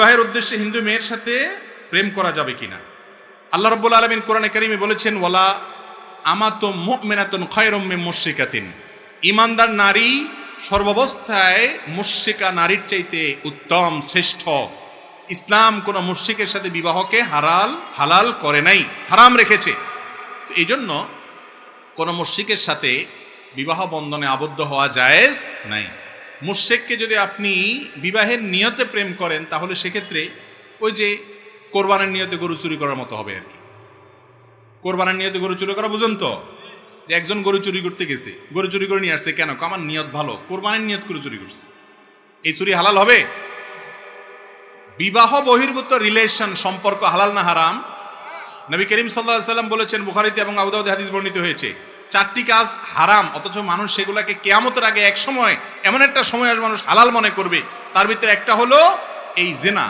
বিবাহের উদ্দেশ্যে হিন্দু মেয়ের সাথে প্রেম করা যাবে কিনা? আল্লাহ রব্বুল আলমিন কোরআনে কারিমে বলেছেন, ওয়ালা আমাতো মুমিনাতুন খয়রম্মে মুশরিকাতিন। ইমানদার নারী সর্বাবস্থায় মুশরিকা নারীর চাইতে উত্তম, শ্রেষ্ঠ। ইসলাম কোন মুশরিকের সাথে বিবাহকে হারাল, হালাল করে নাই, হারাম রেখেছে। তো এই জন্য কোনো মুশরিকের সাথে বিবাহ বন্ধনে আবদ্ধ হওয়া জায়েজ নাই। মুশরিককে যদি আপনি বিবাহের নিয়তে প্রেম করেন, তাহলে সেক্ষেত্রে ওই যে কোরবানের নিয়তে গরু চুরি করার মতো হবে আর কি। কোরবানের নিয়তে গরু চুরি করা বুঝুন তো? যে একজন গরু চুরি করতে গেছে, গরু চুরি করে নিয়ে আসছে কেন? আমার নিয়ত ভালো, কোরবানের নিয়ত করে চুরি করছে। এই চুরি হালাল হবে? বিবাহ বহির্ভূত রিলেশন সম্পর্ক হালাল না হারাম? নবী করিম সাল্লাহ সাল্লাম বলেছেন, বুখারিতে এবং আবুদাউদ হাদিস বর্ণিত হয়েছে চারটি কাজ হারাম, অথচ মানুষ সেগুলোকে কেয়ামতের আগে এক সময়, এমন একটা সময় মানুষ হালাল মনে করবে। তার ভিতরে একটা হলো এই জেনা।